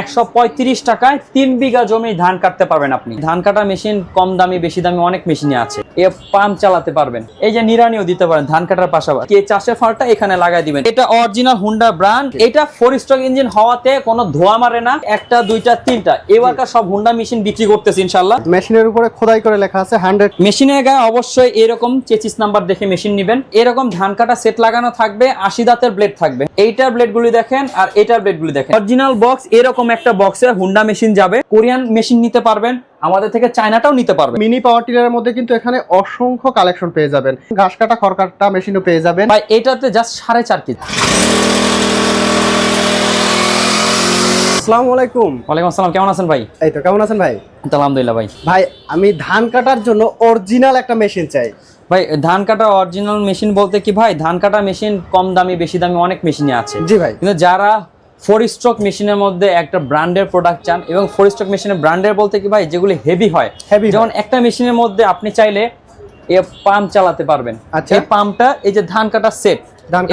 একশো পঁয়ত্রিশ টাকায় তিন বিঘা জমি ধান কাটতে পারবেন আপনি। ধান কাটা মেশিন কম দামি বেশি দামি অনেক মেশিনই আছে। এ পাম্প চালাতে পারবেন। এই যে নিরানিও দিতে পারেন ধান কাটার পাশাপাশি। কে চাষের ফালটা এখানে লাগাই দিবেন। এটা অরিজিনাল হুন্ডা ব্র্যান্ড এটা ফোর স্ট্রোক ইঞ্জিন হওয়াতে কোনো ধোয়া মারে না। একটা দুইটা তিনটা। এবারকার সব হুন্ডা মেশিন বিক্রি করতেছি ইনশাল্লাহ মেশিনের উপরে খোদাই করে লেখা আছে হান্ড্রেড মেশিনের গায়ে অবশ্যই এরকম চেচিস নাম্বার দেখে মেশিন নেবেন। এরকম ধান কাটা সেট লাগানো থাকবে আশি দাঁতের ব্লেড থাকবে। এইটার ব্লেড গুলি দেখেন আর এটার ব্লেড গুলি দেখেন। অরিজিনাল বক্স এরকম একটা বক্সে হুন্ডা মেশিন যাবে। কোরিয়ান মেশিন নিতে পারবেন। আমাদের থেকে চায়নাটাও নিতে পারবেন মিনি পাওয়ার টিলারের মধ্যে কিন্তু এখানে অসংখ্য কালেকশন পেয়ে যাবেন। ঘাস কাটা খড় কাটা মেশিনও পেয়ে যাবেন। ভাই এটাতে জাস্ট সাড়ে চার কেজি। আসসালামু আলাইকুম। ওয়ালাইকুম আসসালাম কেমন আছেন ভাই? এই তো কেমন আছেন ভাই? আলহামদুলিল্লাহ ভাই। ভাই আমি ধান কাটার জন্য অরিজিনাল একটা মেশিন চাই। ভাই ধান কাটা অরিজিনাল মেশিন বলতে কি ভাই? ধান কাটা মেশিন কম দামি বেশি দামি অনেক মেশিনই আছে। জি ভাই। কিন্তু যারা ফোর স্ট্রোক মেশিনের মধ্যে একটা ব্র্যান্ডের প্রোডাক্ট চান এবং ফোর স্ট্রোক মেশিনের ব্র্যান্ডের বলতে কি ভাই যেগুলি হেভি হয়। হেভি যেমন একটা মেশিনের মধ্যে আপনি চাইলে এ পাম্প চালাতে পারবেন। আচ্ছা। এই পাম্পটা এই যে ধান কাটার সেট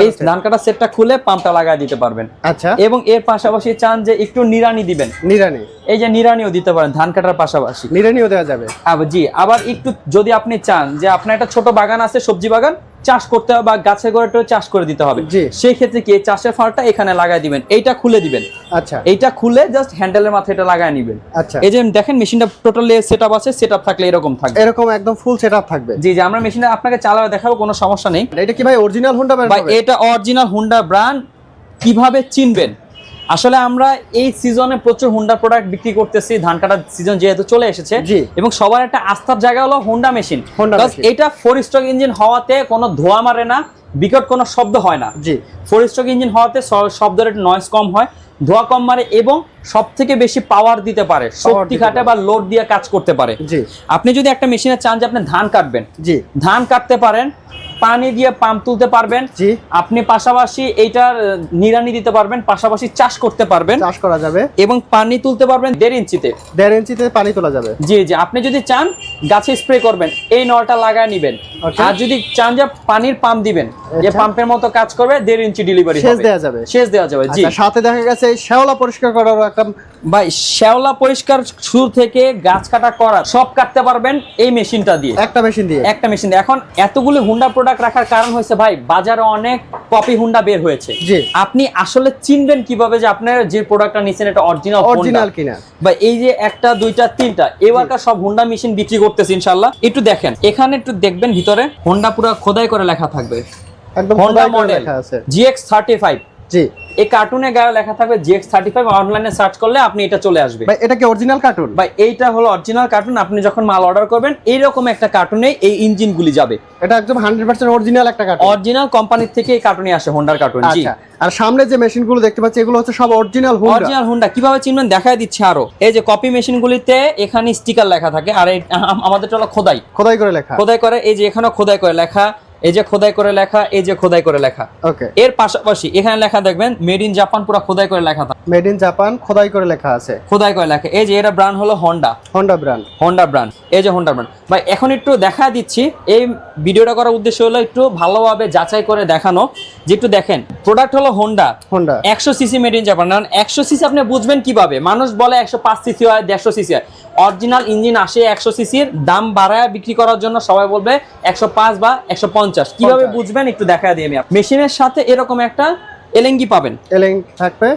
এই ধান কাটার সেটটা খুলে পাম্পটা লাগাই দিতে পারবেন। আচ্ছা। এবং এর পাশাপাশি চান যে একটু নিরানি দিবেন। নিরানি এই যে নিরানিও দিতে পারেন ধান কাটার পাশাপাশি। নিরানিও দেওয়া যাবে। জি আবার একটু যদি আপনি চান যে আপনার একটা ছোট বাগান আছে সবজি বাগান চাষ করতে হবে বা গাছের গোড়াটা চাষ করে দিতে হবে। সেই ক্ষেত্রে কি চাষের ফাঁড়টা এখানে লাগাই দিবেন এইটা খুলে দিবেন। আচ্ছা। এইটা খুলে জাস্ট হ্যান্ডেলের মাথায় এটা লাগায় নিবেন। আচ্ছা। এই যে দেখেন মেশিনটা টোটালি সেট আপ আছে সেট আপ থাকলে এরকম থাকবে। এরকম একদম ফুল সেট থাকবে। জি জি আমরা মেশিনটা আপনাকে চালাবে দেখাবো কোনো সমস্যা নেই। এটা কি ভাই অরিজিনাল হুন্ডা ভাই এটা অরিজিনাল হুন্ডা ব্র্যান্ড কীভাবে চিনবেন? আসলে আমরা এই সিজনে প্রচুর হুন্ডা প্রোডাক্ট বিক্রি করতেছি ধান কাটার সিজন যেহেতু চলে এসেছে। এবং সবার একটা আস্থার জায়গা হলো হুন্ডা মেশিন। এটা ফোর স্ট্রোক ইঞ্জিন হওয়াতে কোনো ধোয়া মারে না বিকট কোনো শব্দ হয় না। জি। ফোর স্ট্রোক ইঞ্জিন হওয়াতে শব্দের নয়েজ কম হয় ধোয়া কম মারে এবং সব থেকে বেশি পাওয়ার দিতে পারে শক্তি খাটে বা লোড দিয়ে কাজ করতে পারে। জি। আপনি যদি একটা মেশিনে চান যে আপনি ধান কাটবেন জি। ধান কাটতে পারেন পানি দিয়ে পাম্প তুলতে পারবেন। আপনি পাশাপাশি এইটার নিড়ানি দিতে পারবেন পাশাপাশি চাষ করতে পারবেন। চাষ করা যাবে। এবং পানি তুলতে পারবেন দেড় ইঞ্চিতে। দেড় ইঞ্চিতে পানি তোলা যাবে। জি জি। আপনি যদি চান গাছে স্প্রে করবেন এই নলটা লাগায় নিবেন। আর যদি চান যে পানির পাম্প দিবেন যে আচ্ছা। পাম্পের মতো কাজ করবে দেড় ইঞ্চি ডেলিভারি সেচ দেওয়া যাবে। শেষ দেওয়া যাবে জি। আচ্ছা সাথে দেখা গেছে এই শ্যাওলা পরিষ্কার করার একটা ভাই শ্যাওলা পরিষ্কার শুরু থেকে গাছ কাটা করা সব কাটতে পারবেন এই মেশিনটা দিয়ে। একটা মেশিন দিয়ে। একটা মেশিন দিয়ে। এখন এতগুলো হুন্ডা প্রোডাক্ট রাখার কারণ হয়েছে ভাই বাজারে অনেক কপি হুন্ডা বের হয়েছে। জি। আপনি আসলে চিনবেন কীভাবে যে আপনার যে প্রোডাক্টটা নিছেন এটা অরিজিনাল অরিজিনাল কিনা। বা এই যে একটা দুইটা তিনটা এবারকার সব হোন্ডা মেশিন বিক্রি করতেছে ইনশাল্লাহ একটু দেখেন এখানে একটু দেখবেন ভিতরে হোন্ডা পুরো খোদাই করে লেখা থাকবে। একদম Honda model GX thirty five জি। এই কার্টুনে গায়ে লেখা থাকবে জিএক্স থার্টি ফাইভ অনলাইনে সার্চ করলে আপনি এটা চলে আসবে। ভাই এটা কি অরিজিনাল কার্টুন ভাই এইটা হলো অরিজিনাল কার্টুন আপনি যখন মাল অর্ডার করবেন এইরকম একটা কার্টুনে এই ইঞ্জিনগুলি যাবে। এটা একদম হান্ড্রেড পার্সেন্ট অরিজিনাল একটা কার্টুন অরিজিনাল কোম্পানির থেকে এই কার্টুনে আসে হোন্ডার কার্টুন জি। আচ্ছা আর সামনে যে মেশিনগুলো দেখতে পাচ্ছি এগুলো হচ্ছে সব অরিজিনাল হুন্ডা অরিজিনাল হুন্ডা কীভাবে চিনবেন? দেখাই দিচ্ছে আরও। এই যে কপি মেশিনগুলিতে এখানে স্টিকার লেখা থাকে আর আমাদেরটা হলো খোদাই। খোদাই করে লেখা। খোদাই করে এই যে এখানে খোদাই করে লেখা। এই যে খোদাই করে লেখা এই যে খোদাই করে লেখা। ওকে এর পাশাপাশি এখানে লেখা দেখবেন মেড ইন জাপান পুরো খোদাই করে লেখা থাকে। মেড ইন জাপান খোদাই করে লেখা আছে। খোদাই করে লেখা। এই যে এটা ব্র্যান্ড হলো Honda Honda brand Honda brand এই যে হন্ডা ব্র্যান্ড ভাই এখন একটু দেখা দিচ্ছি এই ভিডিওটা করার উদ্দেশ্য হলো একটু ভালোভাবে যাচাই করে দেখানো। যে একটু দেখেন প্রোডাক্ট হলো হন্ডা হন্ডা একশো সিসি মেড ইন জাপান কারণ একশো সিসি আপনি বুঝবেন কীভাবে? মানুষ বলে একশো পাঁচ সিসি হয় দেড়শো সিসি হয়। অরিজিনাল ইঞ্জিন আসে একশো সিসির দাম বাড়ায় বিক্রি করার জন্য সবাই বলবে একশো পাঁচ বা একশো পঞ্চাশ। কীভাবে বুঝবেন? একটু দেখা দিই আমি মেশিনের সাথে এরকম একটা এলেঙ্গি পাবেন। এলিং থাকবে।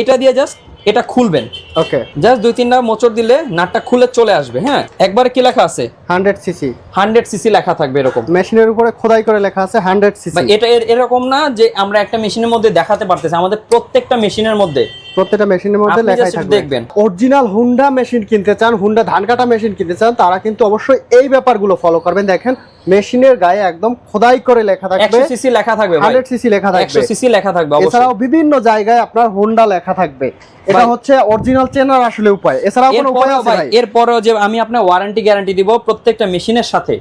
এটা দিয়ে জাস্ট এটা খুলবেন। ওকে জাস্ট দুই তিনটা মোচড় দিলে নাটটা খুলে চলে আসবে হ্যাঁ? একবারে কি লেখা আছে? Hundred CC. হান্ড্রেড সিসি লেখা থাকবে এরকম। মেশিনের উপরে খোদাই করে লেখা আছে হান্ড্রেড সিসি। এটা এরকম না যে আমরা একটা মেশিনের মধ্যে দেখাতে পারতেছি আমাদের প্রত্যেকটা মেশিনের মধ্যে। প্রত্যেকটা মেশিনের মধ্যে লেখাই থাকবে। দেখবেন। অরিজিনাল হুন্ডা মেশিন কিনতে চান হুন্ডা ধান কাটা মেশিন কিনতে চান তারা কিন্তু অবশ্যই এই ব্যাপারগুলো ফলো করবেন। দেখেন মেশিনের গায়ে একদম খোদাই করে লেখা থাকবে। একশো সিসি লেখা থাকবে ভাই। হান্ড্রেড সিসি লেখা থাকবে। সিসি লেখা থাকবে অবশ্যই। এছাড়াও বিভিন্ন জায়গায় আপনার হোন্ডা লেখা থাকবে। এটা হচ্ছে অরিজিনাল চেনার আসলে উপায়। এছাড়াও কোনো উপায় আছে এরপরেও যে আমি আপনার ওয়ারেন্টি গ্যারান্টি দিব প্রত্যেকটা মেশিনের সাথে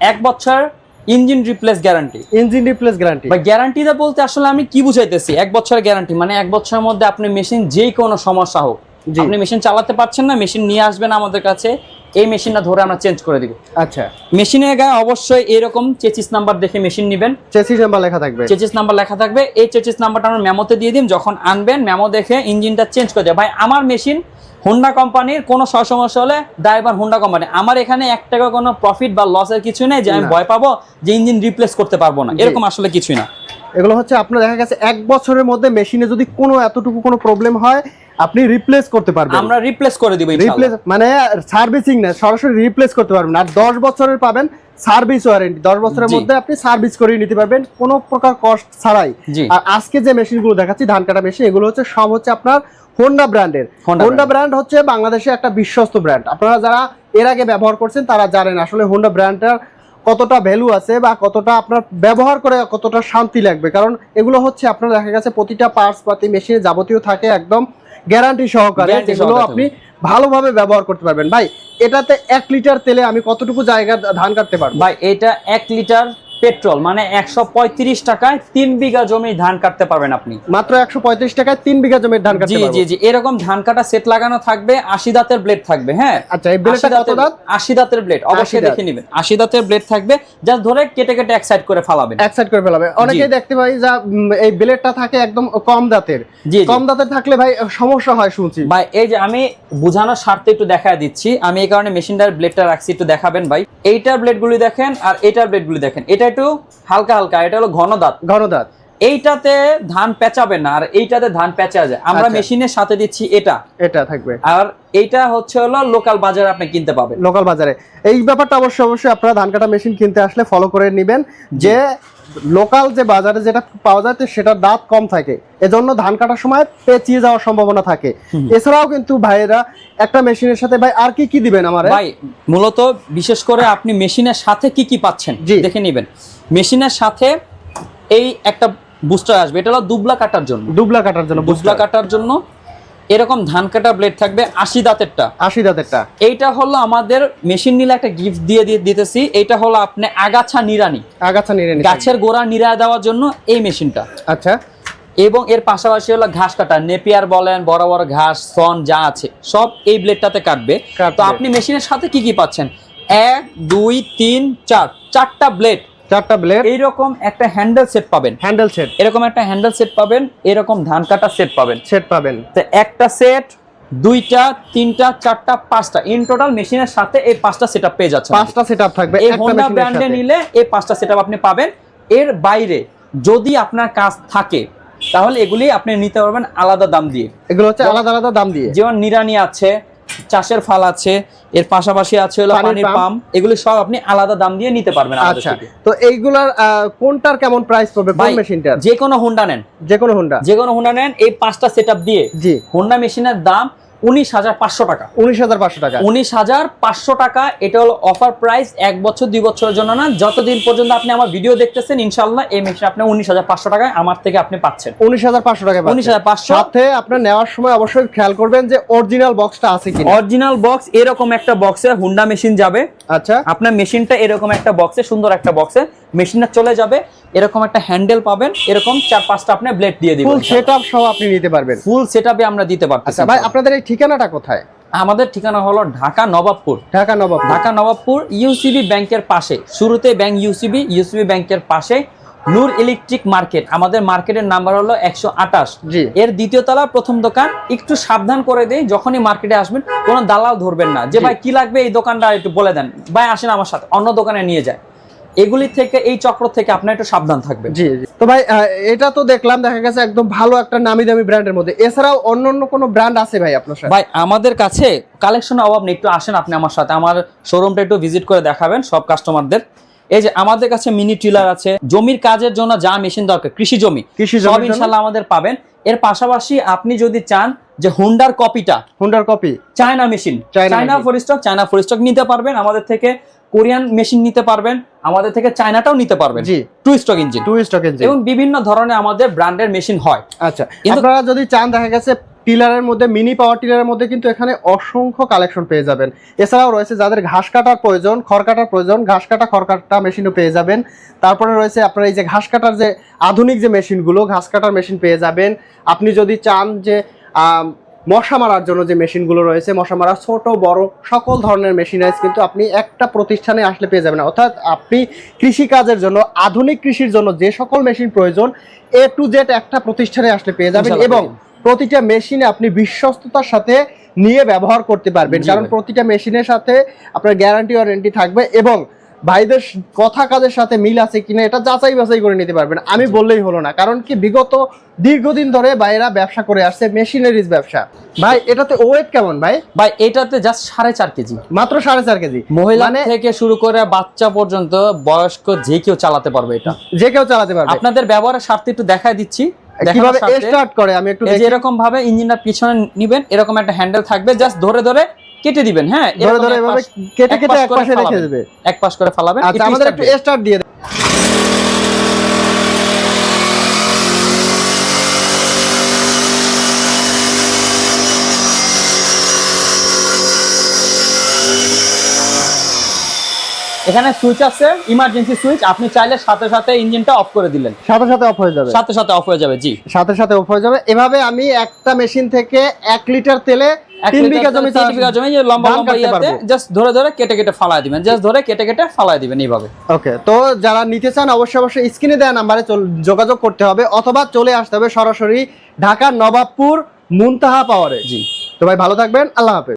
এক বছর engine replace guarantee engine replace guarantee বা গ্যারান্টিটা বলতে আসলে আমি কি বুঝাইতেছি এক বছরের গ্যারান্টি মানে এক বছরের মধ্যে আপনি মেশিন যেই কোনো সমস্যা হোক। আপনি মেশিন চালাতে পারছেন না মেশিন নিয়ে আসবেন আমাদের কাছে এই মেশিনটা ধরে আমরা চেঞ্জ করে দিব। আচ্ছা। মেশিনের গায়ে অবশ্যই এরকম চেচিস নাম্বার দেখে মেশিন নেবেন। চেসিস নাম্বার লেখা থাকবে। চেচিস নাম্বার লেখা থাকবে। এই চেচিস নাম্বারটা আমরা মেমোতে দিয়ে দিন যখন আনবেন মেমো দেখে ইঞ্জিনটা চেঞ্জ করে দেবে ভাই আমার মেশিন হোন্ডা কোম্পানির কোনো সমস্যা হলে ড্রাইভার হোন্ডা কোম্পানি আমার এখানে এক টাকা কোনো প্রফিট বা লসের কিছু নেই যে আমি ভয় পাবো যে ইঞ্জিন রিপ্লেস করতে পারব না। এরকম আসলে কিছুই না। এগুলো হচ্ছে আপনার দেখা গেছে এক বছরের মধ্যে মেশিনে যদি কোনো এতটুকু কোনো প্রবলেম হয় আপনি রিপ্লেস করতে পারবেন। আমরা রিপ্লেস করে দিব রিপ্লেস মানে সার্ভিসিং না সরাসরি রিপ্লেস করতে পারবেন আর দশ বছরের পাবেন সার্ভিস ওয়ারেন্টি দশ বছরের মধ্যে আপনি সার্ভিস করিয়ে নিতে পারবেন কোনো প্রকার কস্ট ছাড়াই। আর আজকে যে মেশিনগুলো দেখাচ্ছি ধান কাটা মেশিন এগুলো হচ্ছে সব হচ্ছে আপনার হোন্ডা ব্র্যান্ডের Honda হোন্ডা ব্র্যান্ড হচ্ছে বাংলাদেশে একটা বিশ্বস্ত ব্র্যান্ড আপনারা যারা এর আগে ব্যবহার করছেন তারা জানেন আসলে হোন্ডা ব্র্যান্ডটার কতটা ভ্যালু আছে বা কতটা আপনার ব্যবহার করে কতটা শান্তি লাগবে। কারণ এগুলো হচ্ছে আপনার দেখা গেছে প্রতিটা পার্টস পাতি মেশিনে যাবতীয় থাকে একদম গ্যারান্টি সহকারে এগুলো যেগুলো আপনি ভালোভাবে ব্যবহার করতে পারবেন। ভাই এটাতে এক লিটার তেলে আমি কতটুকু জায়গা ধান কাটতে পারব? ভাই এটা এক লিটার পেট্রোল মানে একশো পঁয়ত্রিশ টাকায় তিন বিঘা জমি ধান কাটতে পারবেন আপনি। মাত্র একশো পঁয়ত্রিশ টাকায় তিন বিঘা জমির ধান কাটতে জি জি জি এরকম ধান কাটা সেট লাগানো থাকবে আশি দাঁতের ব্লেড থাকবে হ্যাঁ? আচ্ছা আশি দাঁতের- ব্লেড অবশ্যই দেখে নেবেন। আশি দাঁতের ব্লেড থাকবে জাস্ট ধরে কেটে কেটে এক সাইড করে ফালাবেন। এক সাইড করে ফেলাবে। অনেকেই দেখতে পাই যে এই ব্লেডটা থাকে একদম কম দাঁতের। জি। কম দাঁতের থাকলে ভাই সমস্যা হয় শুনছি। ভাই এই যে আমি বোঝানোর স্বার্থে একটু দেখা দিচ্ছি। আমি এই কারণে মেশিনটার ব্লেডটা রাখছি একটু দেখাবেন ভাই। এইটার ব্লেডগুলি দেখেন আর এইটার ব্লেডগুলি দেখেন। এটা একটু হালকা হালকা এটা হলো ঘন দাঁত ঘন দাঁত এইটাতে ধান পেঁচাবে না আর এইটাতে ধান পেঁচা যায়। আমরা আচ্ছা। মেশিনের সাথে দিচ্ছি এটা। এটা থাকবে। আর এইটা হচ্ছে হলো লোকাল বাজারে আপনি কিনতে পাবেন। লোকাল বাজারে। এই ব্যাপারটা অবশ্যই অবশ্যই আপনারা ধান কাটা মেশিন কিনতে আসলে ফলো করে নেবেন যে লোকাল যে বাজারে যেটা পাওয়া যায় তো সেটার দাঁত কম থাকে। এজন্য ধান কাটার সময় পেঁচিয়ে যাওয়ার সম্ভাবনা থাকে। এছাড়াও কিন্তু ভাইয়েরা একটা মেশিনের সাথে ভাই আর কি কি দিবেন আমার? ভাই মূলত বিশেষ করে আপনি মেশিনের সাথে কি কি পাচ্ছেন জি। দেখে নেবেন। মেশিনের সাথে এই একটা বুস্টার আসবে। এটা হলো দুবলা কাটার জন্য। দুবলা কাটার জন্য বুসলা কাটার জন্য এরকম ধান কাটা ব্লেড থাকবে আশি দাঁতেরটা। আশি দাঁতেরটা। এইটা হলো আমাদের মেশিন নিলে একটা গিফট দিয়ে দিয়ে দিতেছি। এটা হলো আপনি আগাছা নিরানি আগাছা নিয়ে নিতে গাছের গোড়া নিরা দেওয়ার জন্য এই মেশিনটা আচ্ছা। এবং এর পাশাপাশি হলো ঘাস কাটা। নেপিয়ার বলেন বড় বড় ঘাস সন যা আছে সব এই ব্লেডটাতে কাটবে। তো আপনি মেশিনের সাথে কি কি পাচ্ছেন? এক দুই তিন চার। চারটা ব্লেড চারটা ব্লেড এইরকম একটা হ্যান্ডেল সেট পাবেন। হ্যান্ডেল সেট এরকম একটা হ্যান্ডেল সেট পাবেন এরকম ধান কাটা সেট পাবেন। সেট পাবেন। তো একটা সেট দুইটা তিনটা চারটা পাঁচটা। ইন টোটাল মেশিনের সাথে এই পাঁচটা সেট পেয়ে যাচ্ছে পাঁচটা সেট থাকবে এই হোন্ডা ব্র্যান্ডে নিলে এই পাঁচটা সেট আপনি পাবেন। এর বাইরে যদি আপনার কাজ থাকে তাহলে এগুলি আপনি নিতে পারবেন আলাদা দাম দিয়ে। এগুলো হচ্ছে আলাদা আলাদা দাম দিয়ে। যেমন নিরানি আছে চাষের ফাল আছে এর পাশাপাশি আছে হলো পানির পাম্প। এগুলো সব আপনি আলাদা দাম দিয়ে নিতে পারবেন আচ্ছা তো এইগুলার আহ, কোনটার কেমন প্রাইস পড়বে কোন মেশিনটা মেশিনটার যে কোনো হোন্ডা নেন। যে কোনো হোন্ডা যে কোনো হোন্ডা নেন এই পাঁচটা সেটআপ দিয়ে। জি। হোন্ডা মেশিনের দাম উনিশ হাজার পাঁচশো টাকা। উনিশ হাজার পাঁচশো টাকা। উনিশ হাজার পাঁচশো টাকা এটা হলো অফার প্রাইস এক বছর দুই বছরের জন্য না। যতদিন পর্যন্ত আপনি আমার ভিডিও দেখতেছেন ইনশাল্লাহ এই মেশিন আপনি উনিশ হাজার পাঁচশো টাকায় আমার থেকে আপনি পাচ্ছেন। উনিশ হাজার পাঁচশো টাকা উনিশ হাজার পাঁচশো। সাথে আপনার নেওয়ার সময় অবশ্যই খেয়াল করবেন যে অরিজিনাল বক্সটা আছে কিনা। অরিজিনাল বক্স এরকম একটা বক্সে হুন্ডা মেশিন যাবে। আচ্ছা। আপনার মেশিনটা এরকম একটা বক্সে সুন্দর একটা বক্সে মেশিনটা চলে যাবে এরকম একটা হ্যান্ডেল পাবেন এরকম চার পাঁচটা আপনি ব্লেড দিয়ে দিবেন। ফুল সেট আপ সহ আপনি নিতে পারবেন। ফুল সেটআপে আমরা দিতে পারতেছি আচ্ছা ভাই আপনাদের এই ঠিকানাটা কোথায়? আমাদের ঠিকানা হলো ঢাকা নবাবপুর। ঢাকা নবাব ঢাকা নবাবপুর ইউসিবি ব্যাংকের পাশে। শুরুতে ব্যাংক ইউসিবি ইউসিবি ব্যাংকের পাশে। Noor electric market. আমাদের মার্কেটের নাম্বার হলো একশো আঠাশ। এর দ্বিতীয় তলা প্রথম দোকান। একটু সাবধান করে দেই যখনই মার্কেটে আসবেন কোনো দালাল ধরবেন না। যে ভাই কি লাগবে এই দোকানটা? একটু বলে দেন। ভাই আসেন আমার সাথে। অন্য দোকানে নিয়ে যায়। এগুলি থেকে এই চক্র থেকে আপনার একটু সাবধান থাকবে জি জি। তো ভাই এটা তো দেখলাম দেখা গেছে একদম ভালো একটা নামি দামি ব্র্যান্ডের মধ্যে। এছাড়াও অন্য অন্য কোনো ব্র্যান্ড আছে ভাই আপনার সাথে? ভাই আমাদের কাছে কালেকশনের অভাব নেই একটু আসেন আপনি আমার সাথে। আমার শোরুমটা একটু ভিজিট করে দেখাবেন সব কাস্টমারদের এই যে আমাদের কাছে মিনি টিলার আছে জমির কাজের জন্য যা মেশিন দরকার কৃষি জমি। কৃষি সব ইনশাল্লাহ আমাদের পাবেন। এর পাশাপাশি আপনি যদি চান যে হুন্ডার কপিটা হুন্ডার copy China machine China China machine। Four stroke China four stroke নিতে পারবেন। আমাদের থেকে কোরিয়ান মেশিন নিতে পারবেন আমাদের থেকে চায়নাটাও নিতে পারবেন। জি। Two stroke engine two stroke engine এবং বিভিন্ন ধরনের আমাদের ব্র্যান্ডের মেশিন হয়। আচ্ছা আপনারা যদি চান দেখা গেছে টিলারের মধ্যে মিনি পাওয়ার টিলারের মধ্যে কিন্তু এখানে অসংখ্য কালেকশন পেয়ে যাবেন। এছাড়াও রয়েছে যাদের ঘাস কাটার প্রয়োজন খড় কাটার প্রয়োজন ঘাস কাটা খড় কাটা মেশিনও পেয়ে যাবেন। তারপরে রয়েছে আপনার এই যে ঘাস কাটার যে আধুনিক যে মেশিনগুলো ঘাস কাটার মেশিন পেয়ে যাবেন। আপনি যদি চান যে মশা মারার জন্য যে মেশিনগুলো রয়েছে মশা মারা ছোট বড় সকল ধরনের মেশিনারিজ কিন্তু আপনি একটা প্রতিষ্ঠানে আসলে পেয়ে যাবেন। অর্থাৎ আপনি কৃষিকাজের জন্য আধুনিক কৃষির জন্য যে সকল মেশিন প্রয়োজন এ টু জেড একটা প্রতিষ্ঠানে আসলে পেয়ে যাবেন এবং প্রতিটা মেশিনে আপনি বিশ্বস্ততার সাথে নিয়ে ব্যবহার করতে পারবেন। কারণ প্রতিটা মেশিনের সাথে আপনার গ্যারান্টি ওয়ারেন্টি থাকবে এবং ভাইদের কথা কাজের সাথে মিল আছে কিনা এটা যাচাই বাছাই করে নিতে পারবেন। আমি বললেই হলো না কারণ কি বিগত দীর্ঘদিন ধরে ভাইরা ব্যবসা করে আসছে মেশিনারিজ ব্যবসা। ভাই এটাতে ওয়েট কেমন ভাই? ভাই এটাতে জাস্ট সাড়ে চার কেজি। মাত্র সাড়ে চার কেজি। মহিলা মানে থেকে শুরু করে বাচ্চা পর্যন্ত বয়স্ক যে কেউ চালাতে পারবে এটা। যে কেউ চালাতে পারবে। আপনাদের ব্যবহারের স্বার্থে একটু দেখাই দিচ্ছি। কীভাবে স্টার্ট করে? আমি একটু। এরকম ভাবে ইঞ্জিনটা পিছনে নিবেন এরকম একটা হ্যান্ডেল থাকবে জাস্ট ধরে ধরে কেটে দিবেন হ্যাঁ? ধরে ধরে এভাবে কেটে কেটে এক পাশে রেখে। দেবে। এক পাশ করে ফালাবেন আচ্ছা আমাদের একটু স্টার্ট দিয়ে। এখানে সুইচ আছে ইমার্জেন্সি সুইচ আপনি চাইলে সাথে সাথে ইঞ্জিনটা অফ করে দিলেন। সাথে সাথে অফ হয়ে যাবে। সাথে সাথে অফ হয়ে যাবে জি। সাথে সাথে অফ হয়ে যাবে। এভাবে আমি একটা মেশিন থেকে এক লিটার তেলে তিন বিঘা জমি তিন বিঘা জমি লম্বা লম্বা ইয়াতে জাস্ট ধরে ধরে কেটে কেটে ফালাই দিবেন জাস্ট ধরে কেটে কেটে ফালাই দিবেন এইভাবে। ওকে তো যারা নিতে চান অবশ্যই অবশ্যই স্ক্রিনে দেওয়া নাম্বারে যোগাযোগ করতে হবে অথবা চলে আসতে হবে সরাসরি ঢাকার নবাবপুর মুনতাহা পাওয়ারে জি। তো ভাই ভালো থাকবেন আল্লাহ হাফেজ।